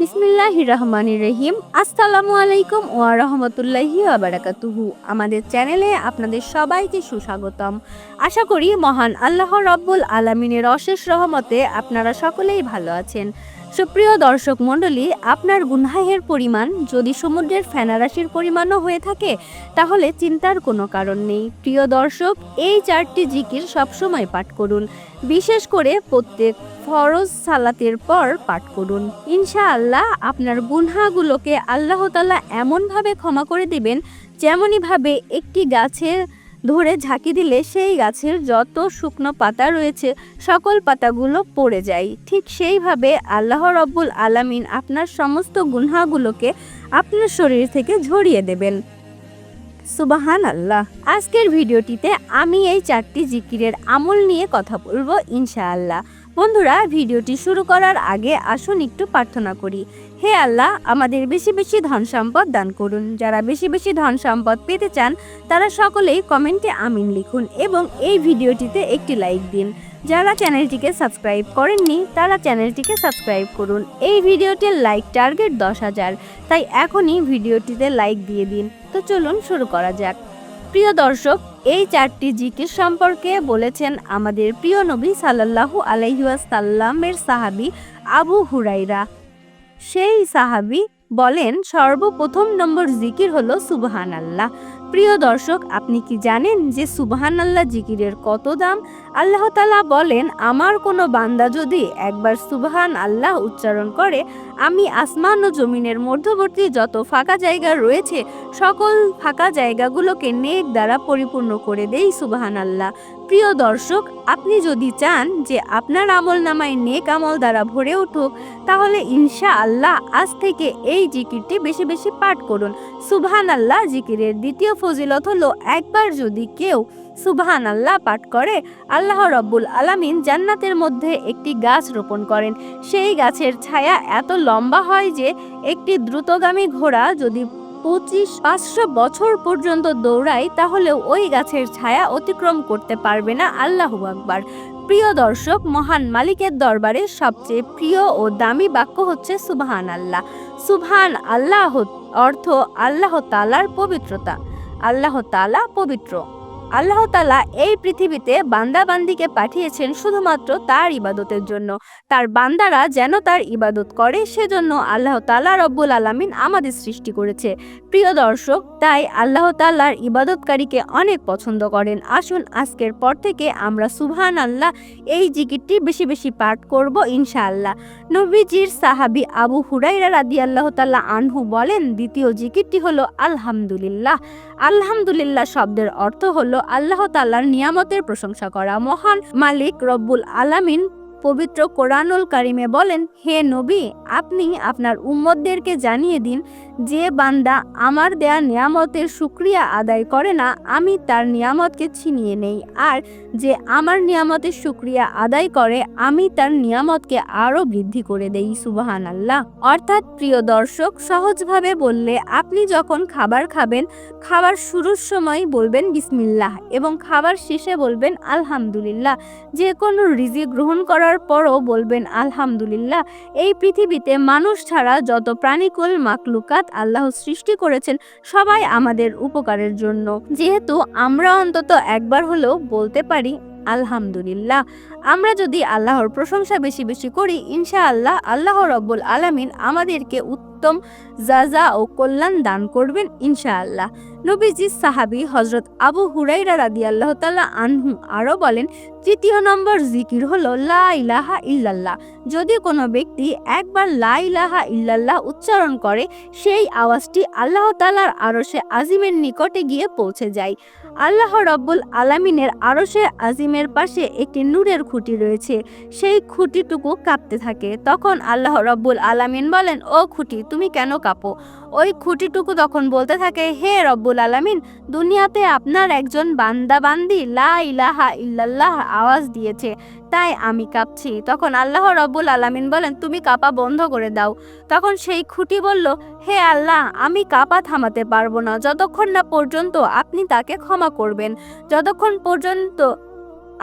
বিসমিল্লাহ রহমান রহিম আসসালামু আলাইকুম ওয়া রহমতুল্লাহি আবারাকাতুহু আমাদের চ্যানেলে আপনাদের সবাইকে সুস্বাগতম। আশা করি মহান আল্লাহ রব্বুল আলামিনের অশেষ রহমতে আপনারা সকলেই ভালো আছেন। সুপ্রিয় দর্শক মণ্ডলী, আপনার গুনহাহের পরিমাণ যদি সমুদ্রের ফেনারাশির পরিমাণও হয়ে থাকে, তাহলে চিন্তার কোনো কারণ নেই। প্রিয় দর্শক, এই চারটি জিকির সবসময় পাঠ করুন। বিশেষ করে প্রত্যেক ফরজ সালাতের পর পাঠ করুন। ইনশাআল্লাহ আপনার গুনহাগুলোকে আল্লাহ তাআলা এমনভাবে ক্ষমা করে দিবেন, যেমনইভাবে একটি গাছের ধরে ঝাঁকি দিলে সেই গাছের যত শুকনো পাতা রয়েছে, সকল পাতাগুলো পড়ে যায়। ঠিক সেইভাবে আল্লাহ রব্বুল আলামিন আপনার সমস্ত গুনহাগুলোকে আপনার শরীর থেকে ঝরিয়ে দেবেন। সুবাহান আল্লাহ আজকের ভিডিওটিতে আমি এই চারটি জিকিরের আমল নিয়ে কথা বলব ইনশাআল্লাহ। বন্ধুরা, ভিডিওটি শুরু করার আগে আসুন একটু প্রার্থনা করি। হে আল্লাহ, আমাদের বেশি বেশি ধন সম্পদ দান করুন। যারা বেশি বেশি ধন সম্পদ পেতে চান, তারা সকলেই কমেন্টে আমিন লিখুন এবং এই ভিডিওটিতে একটি লাইক দিন। যারা চ্যানেলটিকে সাবস্ক্রাইব করেননি, তারা চ্যানেলটিকে সাবস্ক্রাইব করুন। এই ভিডিওটির লাইক টার্গেট দশ হাজার, তাই এখনই ভিডিওটিতে লাইক দিয়ে দিন। তো চলুন শুরু করা যাক। প্রিয় দর্শক এই চারটি জিকির সম্পর্কে বলেছেন আমাদের প্রিয় নবী সাল্লাহু আলাইহাসাল্লামের সাহাবি আবু হুরাইরা সেই সাহাবি বলেন, সর্বপ্রথম নম্বর জিকির হলো সুবহান আল্লাহ প্রিয় দর্শক, আপনি কি জানেন যে সুবহান আল্লাহ জিকিরের কত দাম? আল্লাহ তালা বলেন, আমার কোনো বান্দা যদি একবার সুবহান আল্লাহ উচ্চারণ করে, আমি আসমান ও জমিনের মধ্যবর্তী যত ফাঁকা জায়গা রয়েছে, সকল ফাঁকা জায়গাগুলোকে নেক দ্বারা পরিপূর্ণ করে দেই সুবহান আল্লাহ প্রিয় দর্শক, আপনি যদি চান যে আপনার আমল নামায় নেক আমল দ্বারা ভরে উঠুক, তাহলে ইনশা আল্লাহ আজ থেকে এই জিকিরটি বেশি বেশি পাঠ করুন। সুবহান আল্লাহ জিকিরের দ্বিতীয় ফজিলত হলো, একবার যদি কেউ সুবহান আল্লাহ পাঠ করে, আল্লাহ রব্বুল আলামিন জান্নাতের মধ্যে একটি গাছ রোপণ করেন। সেই গাছের ছায়া এত লম্বা হয় যে, একটি দ্রুতগামী ঘোড়া যদি পঁচিশ পাঁচশো বছর পর্যন্ত দৌড়ায়, তাহলে ওই গাছের ছায়া অতিক্রম করতে পারবে না আল্লাহ আকবার। প্রিয় দর্শক, মহান মালিকের দরবারে সবচেয়ে প্রিয় ও দামি বাক্য হচ্ছে সুবহান আল্লাহ সুবহান আল্লাহ অর্থ আল্লাহ তালার পবিত্রতা। আল্লাহ তালা পবিত্র। আল্লাহ তালা এই পৃথিবীতে বান্দাবান্দিকে পাঠিয়েছেন শুধুমাত্র তার ইবাদতের জন্য। তার বান্দারা যেন তার ইবাদত করে, সেজন্য আল্লাহ তালা রব্বুল আলামিন আমাদের সৃষ্টি করেছে। প্রিয় দর্শক, তাই আল্লাহ তাল্লার ইবাদতকারীকে অনেক পছন্দ করেন। আসুন আজকের পর থেকে আমরা সুবহান আল্লাহ এই জিকিরটি বেশি বেশি পাঠ করব ইনশাআল্লাহ। নবীজির সাহাবি আবু হুরাইরা রাদি আল্লাহ তাল্লাহ আনহু বলেন, দ্বিতীয় জিকিরটি হলো আলহামদুলিল্লাহ। আলহামদুলিল্লাহ শব্দের অর্থ হল আল্লাহ তাল্লার নিয়ামতের প্রশংসা করা। মহান মালিক রব্বুল আলামিন পবিত্র কোরআনুল কারিমে বলেন, হে নবী, আপনি আপনার উম্মদদেরকে জানিয়ে দিন যে বান্দা আমার দেয়া নিয়ামতের সুক্রিয়া আদায় করে না, আমি তার নিয়ামতকে ছিনিয়ে নেই। আর যে আমার নিয়ামতের সুক্রিয়া আদায় করে, আমি তার নিয়ামতকে আরও বৃদ্ধি করে দেই সুবাহান আল্লাহ অর্থাৎ প্রিয় দর্শক, সহজভাবে বললে আপনি যখন খাবার খাবেন, খাবার শুরুর সময় বলবেন বিসমিল্লাহ এবং খাবার শেষে বলবেন আলহামদুলিল্লাহ। যে কোনো রিজি গ্রহণ করার পরও বলবেন আলহামদুলিল্লাহ। এই পৃথিবীতে মানুষ ছাড়া যত প্রাণীকুল মাকলুকাত আল্লাহ সৃষ্টি করেছেন সবাই আমাদের উপকারের জন্য। যেহেতু আমরা অন্তত একবার হলেও বলতে পারি, আলহামদুলিল্লাহ। আমরা যদি আল্লাহর প্রশংসা বেশি বেশি করি ইনশা আল্লাহ রব্বুল আলমিন আমাদেরকে উত্তম জাজা ও কল্যাণ দান করবেন ইনশাআল্লাহ। নবীজি সাহাবি হজরত আবু হুরাইরা রাদি আল্লাহ তাল্লাহ আনহু আরও বলেন, তৃতীয় নম্বর জিকির হলো লা ইলাহা ইল্লাল্লাহ। যদি কোনো ব্যক্তি একবার লা ইলাহা ইল্লাল্লাহ উচ্চারণ করে, সেই আওয়াজটি আল্লাহ তালার আরশে আজিমের নিকটে গিয়ে পৌঁছে যায়। আল্লাহ রব্বুল আলামিনের আরশে আজিমের পাশে একটি নূরের খুঁটি রয়েছে। সেই খুঁটিটুকু কাঁপতে থাকে। তখন আল্লাহ রব্বুল আলামিন বলেন, ও খুঁটি তুমি কেন কাঁপো? ওই খুঁটিটুকু তখন বলতে থাকে, হে রব্বুল আলামিন, দুনিয়াতে আপনার একজন বান্দা বান্দি লা ইলাহা ইল্লাল্লাহ আওয়াজ দিয়েছে, তাই আমি কাঁপছি। তখন আল্লাহ রব্বুল আলামিন বলেন, তুমি কাঁপা বন্ধ করে দাও। তখন সেই খুঁটি বলল, হে আল্লাহ, আমি কাঁপা থামাতে পারব না। যতক্ষণ না পর্যন্ত আপনি তাকে ক্ষমা করবেন, যতক্ষণ পর্যন্ত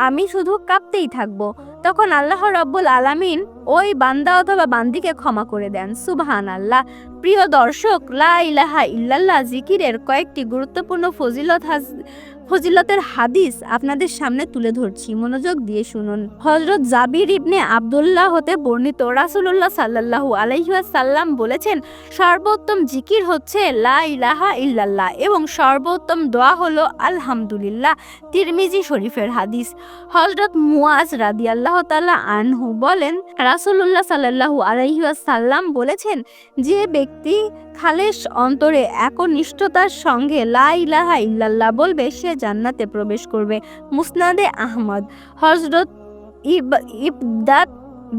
আমি শুধু কাঁপতেই থাকব। তখন আল্লাহ রব্বুল আলামিন ওই বান্দা অথবা বান্দিকে ক্ষমা করে দেন। সুবহান আল্লাহ প্রিয় দর্শক, লা ইলাহা ইল্লাল্লাহ জিকিরের কয়েকটি গুরুত্বপূর্ণ ফজিলত ফজিলতের হাদিস আপনাদের সামনে তুলে ধরছি। মনোযোগ দিয়ে শুনুন। হজরত জাবির ইবনে আব্দুল্লাহ হতে বর্ণিত রাসূলুল্লাহ সাল্লাল্লাহু আলাইহি সাল্লাম বলেছেন, সর্বোত্তম জিকির হচ্ছে লা ইলাহা ইল্লাল্লাহ এবং সর্বোত্তম দোয়া হলো আলহামদুলিল্লাহ। তিরমিজি শরীফের হাদিস। হজরত মুয়াজ রাদিয়াল্লাহ তাআলা আনহু বলেন, রাসূলুল্লাহ সাল্লাল্লাহু আলহিউসাল্লাম সাল্লাম বলেছেন, যে ব্যক্তি খালেস অন্তরে একনিষ্ঠতার সঙ্গে লা ইলাহা ইল্লাল্লাহ বলবে, সে জান্নাতে প্রবেশ করবে। মুসনাদে আহমদ হজরত ইব ইবদাত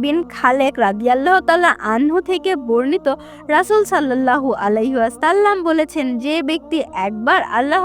বিন খালেক রাদিয়াল্লাহ তাআলা আনহু থেকে বর্ণিত রাসূল সাল্লাল্লাহু আলাইহি ওয়াসাল্লাম বলেছেন, যে ব্যক্তি একবার আল্লাহ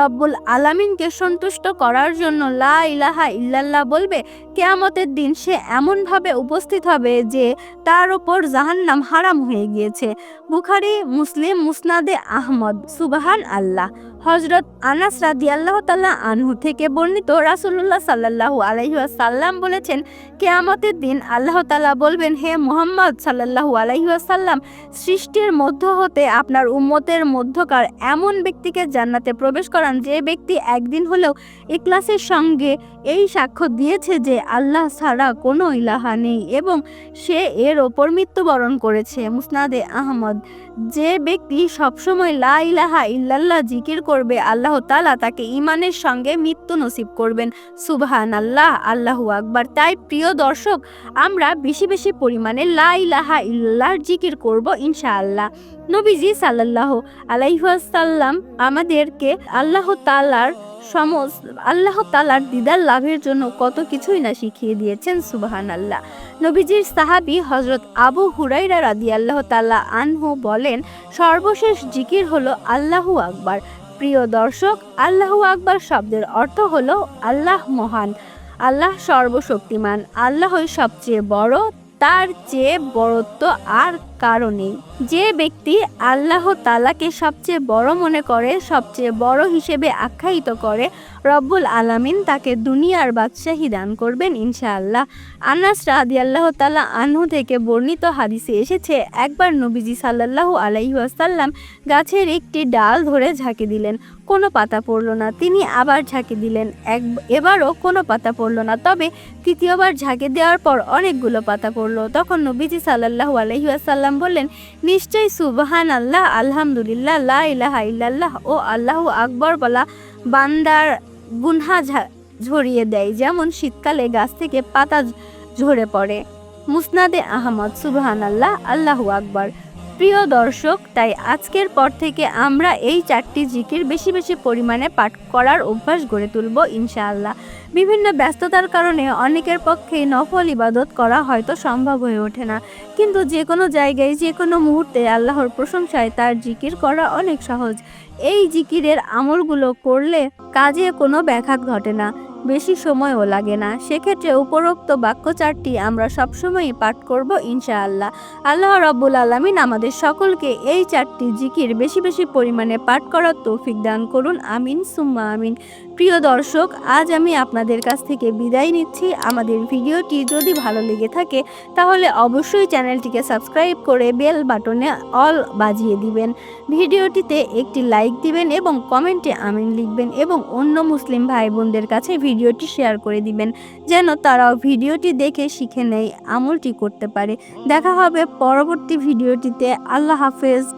রব্বুল আলামিনকে সন্তুষ্ট করার জন্য লা ইলাহা ইল্লাল্লাহ বলবে, কেয়ামতের দিন সে এমনভাবে উপস্থিত হবে যে তার ওপর জাহান্নাম হারাম হয়ে গিয়েছে। বুখারি, মুসলিম, মুসনাদে আহমদ, সুবাহান আল্লাহ। হজরত আনাস রাদিয়াল্লাহ তাল্লাহ আনহু থেকে বর্ণিত রাসূলুল্লাহ সাল্লাল্লাহু আলাইহি ওয়াসাল্লাম বলেছেন, কেয়ামতের দিন আল্লাহ তাআলা বলবেন, হে মোহাম্মদ সাল্লাল্লাহু আলাইহি ওয়াসাল্লাম, সৃষ্টির মধ্য হতে আপনার উম্মতের মধ্যকার এমন ব্যক্তিকে জান্নাতে প্রবেশ করান, যে ব্যক্তি একদিন হলেও ইখলাসের সঙ্গে এই সাক্ষ্য দিয়েছে যে আল্লাহ ছাড়া কোনো ইলাহা নেই এবং সে এর ওপর মৃত্যুবরণ করেছে। মুসনাদে আহমদ, যে ব্যক্তি সবসময় লা ইলাহা ইল্লাল্লাহ জিকির করবে, আল্লাহ তালা তাকে ইমানের সঙ্গে মৃত্যু নসিব করবেন। সুবহান আল্লাহ আল্লাহু আকবার। তাই প্রিয় দর্শক, আমরা বেশি বেশি পরিমাণে লা ইলাহা ইল্লাল্লাহর জিকির করব ইনশাআল্লাহ। নবীজি সাল্লাল্লাহু আলাইহাসাল্লাম আমাদেরকে আল্লাহ তালার সমস আল্লাহ তালার দিদার লাভের জন্য কত কিছুই না শিখিয়ে দিয়েছেন সুবাহান আল্লাহ নবীজির সাহাবি হজরত আবু হুরাইরা রাদি আল্লাহ তাল্লাহ আনহু বলেন, সর্বশেষ জিকির হলো আল্লাহু আকবার। প্রিয় দর্শক, আল্লাহ আকবার শব্দের অর্থ হল আল্লাহ মহান। আল্লাহ সর্বশক্তিমান। আল্লাহই সবচেয়ে বড়, তার চেয়ে বড়ত্ব আর কারণে যে ব্যক্তি আল্লাহ তালাকে সবচেয়ে বড় মনে করে, সবচেয়ে বড় হিসেবে আখ্যায়িত করে, রব্বুল আলামিন তাকে দুনিয়ার বাদশাহী দান করবেন ইনশাআল্লাহ। আনাস রাদি আল্লাহ তালা আনহু থেকে বর্ণিত হাদিসে এসেছে, একবার নবীজি সাল্লাল্লাহু আলাইহি ওয়াসাল্লাম গাছের একটি ডাল ধরে ঝাঁকি দিলেন, কোনো পাতা পড়ল না। তিনি আবার ঝাঁকি দিলেন, এক, এবারও কোনো পাতা পড়ল না। তবে তৃতীয়বার ঝাঁকি দেওয়ার পর অনেকগুলো পাতা পড়ল। তখন নবীজি সাল্লাল্লাহু আলাইহি ওয়াসাল্লাম বললেন, নিশ্চয়ই সুবহান আল্লাহ আলহামদুলিল্লাহ, লা ইলাহা ইল্লাল্লাহ ও আল্লাহু আকবর বলা বান্দার গুনহা ঝরিয়ে দেয়, যেমন শীতকালে গাছ থেকে পাতা ঝরে পড়ে। মুসনাদে আহমদ সুবহান আল্লাহ আল্লাহু আকবর। প্রিয় দর্শক, তাই আজকের পর থেকে আমরা এই চারটি জিকির বেশি বেশি পরিমাণে পাঠ করার অভ্যাস গড়ে তুলব ইনশাআল্লাহ। বিভিন্ন ব্যস্ততার কারণে অনেকের পক্ষে নফল ইবাদত করা হয়তো সম্ভব হয়ে ওঠে না। কিন্তু যে কোনো জায়গায় যে কোনো মুহূর্তে আল্লাহর প্রশংসায় তার জিকির করা অনেক সহজ। এই জিকিরের আমলগুলো করলে কাজে কোনো ব্যাঘাত ঘটে না, বেশি সময়ও লাগে না। সেক্ষেত্রে উপরোক্ত বাক্য চারটি আমরা সবসময়ই পাঠ করব ইনশাআল্লাহ। আল্লাহ রব্বুল আলমিন আমাদের সকলকে এই চারটি জিকির বেশি বেশি পরিমাণে পাঠ করার তৌফিক দান করুন। আমিন, সুম্মা আমিন। প্রিয় দর্শক, আজ আমি আপনাদের কাছ থেকে বিদায় নিচ্ছি। আমাদের ভিডিওটি যদি ভালো লেগে থাকে, তাহলে অবশ্যই চ্যানেলটিকে সাবস্ক্রাইব করে বেল বাটনে অল বাজিয়ে দিবেন। ভিডিওটিতে একটি লাইক দিবেন এবং কমেন্টে আমিন লিখবেন এবং অন্য মুসলিম ভাই বোনদের কাছে ভিডিওটি শেয়ার করে দিবেন, যেন তারাও ভিডিওটি দেখে শিখে নেয়, আমলটি করতে পারে। দেখা হবে পরবর্তী ভিডিওটিতে। আল্লাহ হাফেজ।